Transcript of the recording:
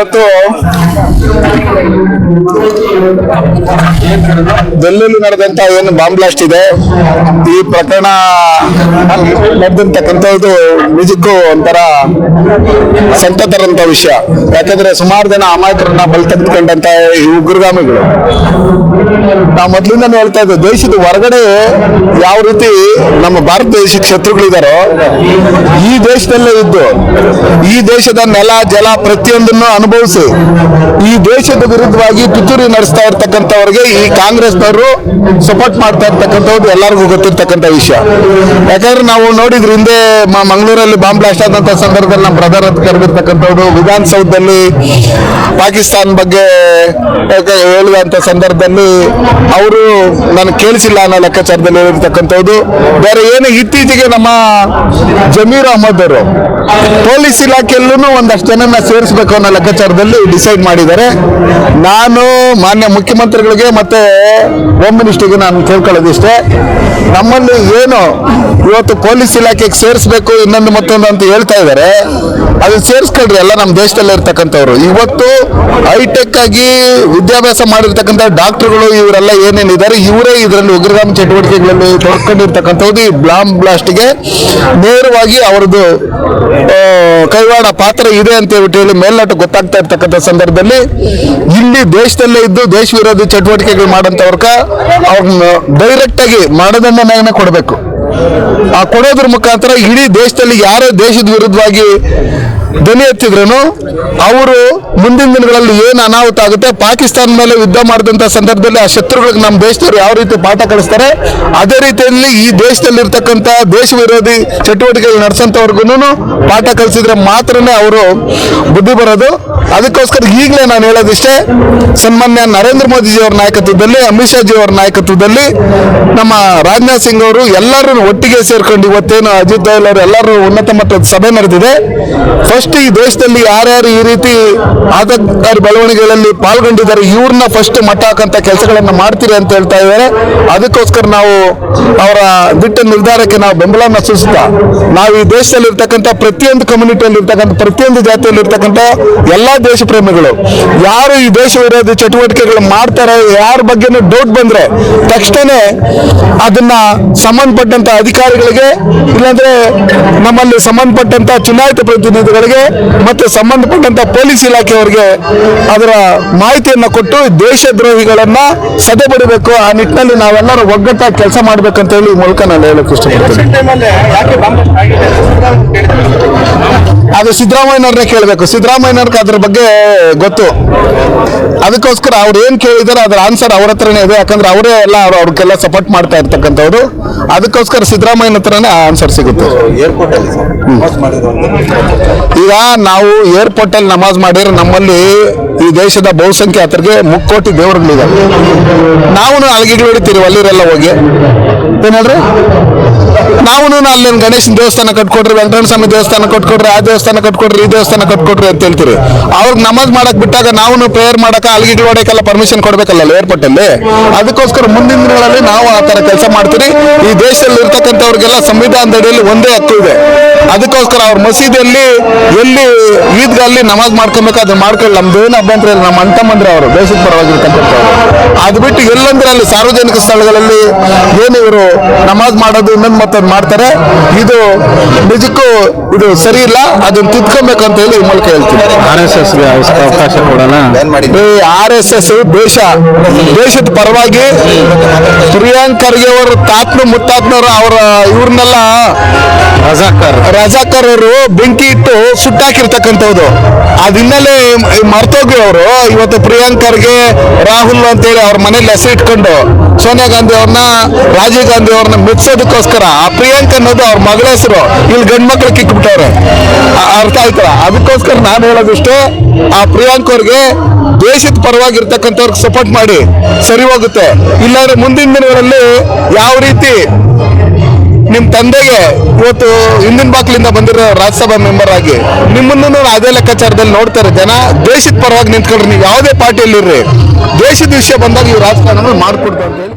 ಇವತ್ತು ಡೆಲ್ಲಿಯಲ್ಲಿ ನಡೆದಂತ ಏನು ಬಾಂಬ್ ಬ್ಲಾಸ್ಟ್ ಇದೆ. ಈ ಪ್ರಕರಣ ನಡೆದಂತಕ್ಕಂಥದ್ದು ನಿಜಕ್ಕೂ ಒಂಥರ ಸಂತತರಂತ ತರಂತ ವಿಷಯ. ಯಾಕಂದ್ರೆ ಸುಮಾರು ಜನ ಅಮಾಯಕರನ್ನ ಬಲಿ ತೆಗೆದುಕೊಂಡಂತ ಈ ಉಗ್ರಗಾಮಿಗಳು. ನಾವು ಮೊದಲಿಂದ ಹೇಳ್ತಾ ಇದ್ದೆ, ದೇಶದ ಹೊರಗಡೆ ಯಾವ ರೀತಿ ನಮ್ಮ ಭಾರತ ದೇಶಕ್ಕೆ ಶತ್ರುಗಳಿದಾರೋ, ಈ ದೇಶದಲ್ಲೇ ಇದ್ದು, ಈ ದೇಶದ ನೆಲ, ಜಲ ಪ್ರತಿಯೊಂದನ್ನು ಅನುಭವಿಸಿ, ಈ ದೇಶದ ವಿರುದ್ಧವಾಗಿ ಪಿತೂರಿ ನಡೆಸ್ತಾ ಇರ್ತಕ್ಕಂಥವ್ರಿಗೆ ಈ ಕಾಂಗ್ರೆಸ್ನವರು ಸಪೋರ್ಟ್ ಮಾಡ್ತಾ ಇರ್ತಕ್ಕಂಥವ್ರು ಎಲ್ಲರಿಗೂ ಗೊತ್ತಿರ್ತಕ್ಕಂಥ ವಿಷಯ. ಯಾಕಂದ್ರೆ ನಾವು ನೋಡಿದ್ರೆ ಹಿಂದೆ ಮಂಗಳೂರಲ್ಲಿ ಬಾಂಬ್ ಬ್ಲಾಸ್ಟ್ ಆದಂಥ ಸಂದರ್ಭದಲ್ಲಿ ನಮ್ಮ ಬ್ರದರ್ ಅಂತ ಕರೆದಿರ್ತಕ್ಕಂಥವ್ರು ವಿಧಾನಸೌಧದಲ್ಲಿ ಪಾಕಿಸ್ತಾನ್ ಬಗ್ಗೆ ಹೇಳುವಂತ ಸಂದರ್ಭದಲ್ಲಿ ಅವರು ನಾನು ಕೇಳಿಸಿಲ್ಲ ಅನ್ನೋ ಲೆಕ್ಕಾಚಾರದಲ್ಲಿ ಹೇಳಿರ್ತಕ್ಕಂಥದ್ದು ಬೇರೆ ಏನು ಇತ್ತೀಚೆಗೆ ನಮ್ಮ ಜಮೀರ್ ಅಹಮದ್ ಅವರು ಪೊಲೀಸ್ ಇಲಾಖೆಯಲ್ಲೂ ಒಂದಷ್ಟು ಜನನ ಸೇರಿಸಬೇಕು ಅನ್ನೋ ಲೆಕ್ಕಾಚಾರದಲ್ಲಿ ಡಿಸೈಡ್ ಮಾಡಿದ್ದಾರೆ. ನಾನು ಮಾನ್ಯ ಮುಖ್ಯಮಂತ್ರಿಗಳಿಗೆ ಮತ್ತೆ ಹೋಮ್ ಮಿನಿಸ್ಟರ್ಗೆ ನಾನು ಕೇಳ್ಕೊಳ್ಳೋದಿಷ್ಟೇ. ನಮ್ಮಲ್ಲಿ ಏನು ಇವತ್ತು ಪೊಲೀಸ್ ಇಲಾಖೆಗೆ ಸೇರಿಸಬೇಕು, ಇನ್ನೊಂದು ಮತ್ತೊಂದು ಅಂತ ಹೇಳ್ತಾ ಇದ್ದಾರೆ. ಅದು ಸೇರಿಸ್ಕೊಳ್ರಿ, ಎಲ್ಲ ನಮ್ಮ ದೇಶದಲ್ಲಿ ಇರ್ತಕ್ಕಂಥವ್ರು. ಇವತ್ತು ಹೈಟೆಕ್ ಆಗಿ ವಿದ್ಯಾಭ್ಯಾಸ ಮಾಡಿರ್ತಕ್ಕಂಥ ಡಾಕ್ಟರ್ಗಳು ಇವರೆಲ್ಲ ಏನೇನಿದ್ದಾರೆ, ಇವರೇ ಇದರಲ್ಲಿ ಉಗ್ರಗಾಮಿ ಚಟುವಟಿಕೆಗಳಲ್ಲಿ ತೊಡ್ಕೊಂಡಿರ್ತಕ್ಕಂಥದ್ದು ಈ ಬ್ಲಾಮ್ ಬ್ಲಾಸ್ಟ್ಗೆ ನೇರವಾಗಿ ಅವ್ರದ್ದು ಕೈವಾಡ ಪಾತ್ರ ಇದೆ ಅಂತ ಹೇಳಿ ಮೇಲ್ನೋಟ ಗೊತ್ತಾಗ್ತಾ ಇರ್ತಕ್ಕಂಥ ಸಂದರ್ಭದಲ್ಲಿ, ಇಲ್ಲಿ ದೇಶದಲ್ಲೇ ಇದ್ದು ದೇಶ ವಿರೋಧಿ ಚಟುವಟಿಕೆಗಳು ಮಾಡೋಂಥವ್ರಕ ಅವ್ರನ್ನ ಡೈರೆಕ್ಟ್ ಆಗಿ ಮರಣದಂಡನೆಯನ್ನ ಕೊಡಬೇಕು. ಆ ಕೊಡೋದ್ರ ಮುಖಾಂತರ ಇಡೀ ದೇಶದಲ್ಲಿ ಯಾರೇ ದೇಶದ ವಿರುದ್ಧವಾಗಿ ಧ್ವನಿ ಎತ್ತಿದ್ರು ಅವರು ಮುಂದಿನ ದಿನಗಳಲ್ಲಿ ಏನು ಅನಾಹುತ ಆಗುತ್ತೆ? ಪಾಕಿಸ್ತಾನ ಮೇಲೆ ಯುದ್ಧ ಮಾಡಿದಂಥ ಸಂದರ್ಭದಲ್ಲಿ ಆ ಶತ್ರುಗಳಿಗೆ ನಮ್ಮ ದೇಶದವರು ಯಾವ ರೀತಿ ಪಾಠ ಕಲಿಸ್ತಾರೆ? ಅದೇ ರೀತಿಯಲ್ಲಿ ಈ ದೇಶದಲ್ಲಿ ಇರ್ತಕ್ಕಂಥ ದೇಶ ವಿರೋಧಿ ಚಟುವಟಿಕೆಗಳು ನಡೆಸೋಂಥವ್ರಿಗೂ ಪಾಠ ಕಲಿಸಿದ್ರೆ ಮಾತ್ರನೇ ಅವರು ಬುದ್ಧಿ ಬರೋದು. ಅದಕ್ಕೋಸ್ಕರ ಈಗಲೇ ನಾನು ಹೇಳೋದಿಷ್ಟೇ, ಸನ್ಮಾನ್ಯ ನರೇಂದ್ರ ಮೋದಿಜಿ ಅವರ ನಾಯಕತ್ವದಲ್ಲಿ, ಅಮಿತ್ ಶಾ ಜಿ ಅವರ ನಾಯಕತ್ವದಲ್ಲಿ ನಮ್ಮ ರಾಜನಾಥ್ ಸಿಂಗ್ ಅವರು ಎಲ್ಲರೂ ಒಟ್ಟಿಗೆ ಸೇರ್ಕೊಂಡು ಇವತ್ತೇನು ಅಜಿತ್ ದೋವಲ್ ಅವರು ಎಲ್ಲರೂ ಉನ್ನತ ಮಟ್ಟದ ಸಭೆ ನಡೆದಿದೆ. ಫಸ್ಟ್ ಈ ದೇಶದಲ್ಲಿ ಯಾರ್ಯಾರು ಈ ರೀತಿ ಆತಂಕಕಾರಿ ಬೆಳವಣಿಗೆಗಳಲ್ಲಿ ಪಾಲ್ಗೊಂಡಿದ್ದಾರೆ, ಇವ್ರನ್ನ ಫಸ್ಟ್ ಮಟ್ಟ ಹಾಕಂತ ಕೆಲಸಗಳನ್ನು ಮಾಡ್ತೀರಿ ಅಂತ ಹೇಳ್ತಾ ಇದ್ದಾರೆ. ಅದಕ್ಕೋಸ್ಕರ ನಾವು ಅವರ ದಿಟ್ಟ ನಿರ್ಧಾರಕ್ಕೆ ನಾವು ಬೆಂಬಲವನ್ನು ಸೂಚಿಸ್ತಾ ನಾವು ಈ ದೇಶದಲ್ಲಿ ಇರ್ತಕ್ಕಂಥ ಪ್ರತಿಯೊಂದು ಕಮ್ಯುನಿಟಿಯಲ್ಲಿ ಇರ್ತಕ್ಕಂಥ ಪ್ರತಿಯೊಂದು ಜಾತಿಯಲ್ಲಿ ಇರ್ತಕ್ಕಂಥ ಎಲ್ಲಾ ದೇಶ ಪ್ರೇಮಿಗಳು, ಯಾರು ಈ ದೇಶ ವಿರೋಧಿ ಚಟುವಟಿಕೆಗಳು ಮಾಡ್ತಾರೆ, ಯಾರ ಬಗ್ಗೆನೂ ಡೌಟ್ ಬಂದ್ರೆ ತಕ್ಷಣನೇ ಅದನ್ನ ಸಂಬಂಧಪಟ್ಟಂತ ಅಧಿಕಾರಿಗಳಿಗೆ ಇಲ್ಲಾಂದ್ರೆ ನಮ್ಮಲ್ಲಿ ಸಂಬಂಧಪಟ್ಟಂತ ಚುನಾಯಿತ ಪ್ರತಿನಿಧಿಗಳಿಗೆ ಮತ್ತೆ ಸಂಬಂಧಪಟ್ಟಂತ ಪೊಲೀಸ್ ಇಲಾಖೆಯವರಿಗೆ ಅದರ ಮಾಹಿತಿಯನ್ನು ಕೊಟ್ಟು ದೇಶದ್ರೋಹಿಗಳನ್ನ ಸದೆಬಿಡಬೇಕು. ಆ ನಿಟ್ಟಿನಲ್ಲಿ ನಾವೆಲ್ಲರೂ ಒಗ್ಗಟ್ಟಾಗಿ ಕೆಲಸ ಮಾಡ್ಬೇಕಂತ ಹೇಳಿ ಮೂಲಕ ನಾನು ಹೇಳಕ್ ಇಷ್ಟಪಡ್ತೀನಿ. ಅದು ಸಿದ್ದರಾಮಯ್ಯನವ್ರನ್ನೇ ಕೇಳಬೇಕು. ಸಿದ್ದರಾಮಯ್ಯನವ್ರಿಗೆ ಅದ್ರ ಬಗ್ಗೆ ಗೊತ್ತು. ಅದಕ್ಕೋಸ್ಕರ ಅವ್ರು ಏನ್ ಕೇಳಿದಾರೆ ಅದ್ರ ಆನ್ಸರ್ ಅವ್ರ ಹತ್ರನೇ ಇದೆ. ಯಾಕಂದ್ರೆ ಅವರೇ ಎಲ್ಲ ಅವ್ರು ಅವ್ರಿಗೆಲ್ಲ ಸಪೋರ್ಟ್ ಮಾಡ್ತಾ ಇರ್ತಕ್ಕಂಥವ್ರು. ಅದಕ್ಕೋಸ್ಕರ ಸಿದ್ದರಾಮಯ್ಯನ ಹತ್ರನೇ ಆನ್ಸರ್ ಸಿಗುತ್ತೆ. ಈಗ ನಾವು ಏರ್ಪೋರ್ಟ್ ಅಲ್ಲಿ ನಮಾಜ್ ಮಾಡಿದ್ರೆ ನಮ್ಮಲ್ಲಿ ಈ ದೇಶದ ಬಹುಸಂಖ್ಯಾತರಿಗೆ ಮುಕ್ಕೋಟಿ ದೇವರುಗಳಿದ್ದಾವೆ ನಾವು ಅಲಗಿಗಳು ಹೊಡಿತೀರಿ ಅಲ್ಲಿರೆಲ್ಲ ಹೋಗಿ. ಏನಾದ್ರೆ? ನಾವು ಅಲ್ಲಿ ಗಣೇಶನ ದೇವಸ್ಥಾನ ಕಟ್ಕೊಡ್ರಿ ವೆಂಕಟರಮಣ ಸ್ವಾಮಿ ದೇವಸ್ಥಾನ ಕಟ್ಕೊಡ್ರಿ ಆ ದೇವಸ್ಥಾನ ಕಟ್ಕೊಡ್ರಿ ಈ ದೇವಸ್ಥಾನ ಕಟ್ಕೊಡ್ರಿ ಅಂತ ಹೇಳ್ತೀರಿ. ಅವ್ರಿಗೆ ನಮಾಜ್ ಮಾಡಕ್ ಬಿಟ್ಟಾಗ ನಾವು ಪ್ರೇಯರ್ ಮಾಡಕ ಅಲ್ಗಿಗಳು ಹೊಡಕ್ಕೆಲ್ಲ ಪರ್ಮಿಷನ್ ಕೊಡ್ಬೇಕಲ್ಲ ಏರ್ಪೋರ್ಟ್ ಅಲ್ಲಿ? ಅದಕ್ಕೋಸ್ಕರ ಮುಂದಿನ ದಿನಗಳಲ್ಲಿ ನಾವು ಆ ತರ ಕೆಲಸ ಮಾಡ್ತೀರಿ. ಈ ದೇಶದಲ್ಲಿ ಇರ್ತಕ್ಕಂಥವ್ರಿಗೆಲ್ಲ ಸಂವಿಧಾನದ ಅಡಿಯಲ್ಲಿ ಒಂದೇ ಹಕ್ಕು ಇದೆ. ಅದಕ್ಕೋಸ್ಕರ ಅವ್ರ ಮಸೀದಿಯಲ್ಲಿ ಎಲ್ಲಿ ಈದ್ಗಲ್ಲಿ ನಮಾಜ್ ಮಾಡ್ಕೊಬೇಕು ಅದನ್ನ ಮಾಡ್ಕೊಳ್ಳಿ. ನಮ್ದು ಏನು ಅಭ್ಯಂತರ ಇಲ್ಲ ನಮ್ಮ ಅಂತಮ್ಮಂದ್ರೆ ತಮ್ಮಂದ್ರೆ ಅವರು ದೇಶದ ಪರವಾಗಿರ್ತಕ್ಕಂಥವ್ರು ಅದು ಬಿಟ್ಟು ಎಲ್ಲಂದ್ರೆ ಅಲ್ಲಿ ಸಾರ್ವಜನಿಕ ಸ್ಥಳಗಳಲ್ಲಿ ಏನು ಇವರು ನಮಾಜ್ ಮಾಡೋದು ಇನ್ನೊಂದು ಮತ್ತೊಂದು ಮಾಡ್ತಾರೆ ಇದು ನಿಜಕ್ಕೂ ಇದು ಸರಿ ಇಲ್ಲ ಅದನ್ನ ತಿದ್ಕೊಬೇಕು ಅಂತ ಹೇಳಿ ಈ ಮೂಲಕ ಹೇಳ್ತೀನಿ. ಆರ್ ಎಸ್ ಎಸ್ಗೆ ಅವಕಾಶ ಕೊಡೋಣ ಆರ್ ಎಸ್ ಎಸ್ ದೇಶ. ದೇಶದ ಪರವಾಗಿ ಪ್ರಿಯಾಂಕ್ ಖರ್ಗೆ ಅವರು ತಾತ್ನು ಮುತ್ತಾತ್ನವರು ಅವರ ಇವ್ರನ್ನೆಲ್ಲ ರಜಾಕರ್. ರಜಾಕರ್ ಅವರು ಬೆಂಕಿ ಇಟ್ಟು ಸುಟ್ಟಾಕಿರ್ತಕ್ಕಂಥದ್ದು ಅದ್ ಹಿನ್ನೆಲೆ ಮರ್ತೋಗಿ ಅವರು. ಇವತ್ತು ಪ್ರಿಯಾಂಕ್ ಖರ್ಗೆ ರಾಹುಲ್ ಅಂತೇಳಿ ಅವ್ರ ಮನೇಲಿ ಹೆಸರು ಇಟ್ಕೊಂಡು ಸೋನಿಯಾ ಗಾಂಧಿ ಅವ್ರನ್ನ ರಾಜೀವ್ ಗಾಂಧಿ ಅವ್ರನ್ನ ಮೆಚ್ಚೋದಕ್ಕೋಸ್ಕರ ಆ ಪ್ರಿಯಾಂಕ್ ಅನ್ನೋದು ಅವ್ರ ಮಗಳ ಹೆಸರು. ಇಲ್ಲಿ ಗಂಡ್ ಮಕ್ಳು ಕಿಕ್ಬಿಟ್ಟವ್ರೆ. ಅರ್ಥ ಆಯ್ತಲ್ಲ ಅದಕ್ಕೋಸ್ಕರ ನಾನು ಹೇಳೋದಿಷ್ಟೇ ಆ ಪ್ರಿಯಾಂಕ್ ಅವ್ರಿಗೆ ದೇಶದ ಪರವಾಗಿರ್ತಕ್ಕಂಥವ್ರಿಗೆ ಸಪೋರ್ಟ್ ಮಾಡಿ ಸರಿ ಹೋಗುತ್ತೆ. ಇಲ್ಲಾಂದ್ರೆ ಮುಂದಿನ ದಿನಗಳಲ್ಲಿ ಯಾವ ರೀತಿ ನಿಮ್ ತಂದೆಗೆ ಇವತ್ತು ಹಿಂದಿನ ಬಾಕ್ಲಿಂದ ಬಂದಿರೋ ರಾಜ್ಯಸಭಾ ಮೆಂಬರ್ ಆಗಿ ನಿಮ್ಮನ್ನು ಅದೇ ಲೆಕ್ಕಾಚಾರದಲ್ಲಿ ನೋಡ್ತಾರೆ ಜನ. ದೇಶದ ಪರವಾಗಿ ನಿಂತ್ಕೊಂಡ್ರಿ ನೀವು ಯಾವುದೇ ಪಾರ್ಟಿಯಲ್ಲಿರ್ರಿ. ದೇಶದ ವಿಷಯ ಬಂದಾಗ ನೀವು ರಾಜಕಾರಣ ಮಾಡ್ಕೊಡ್ತಾರೆ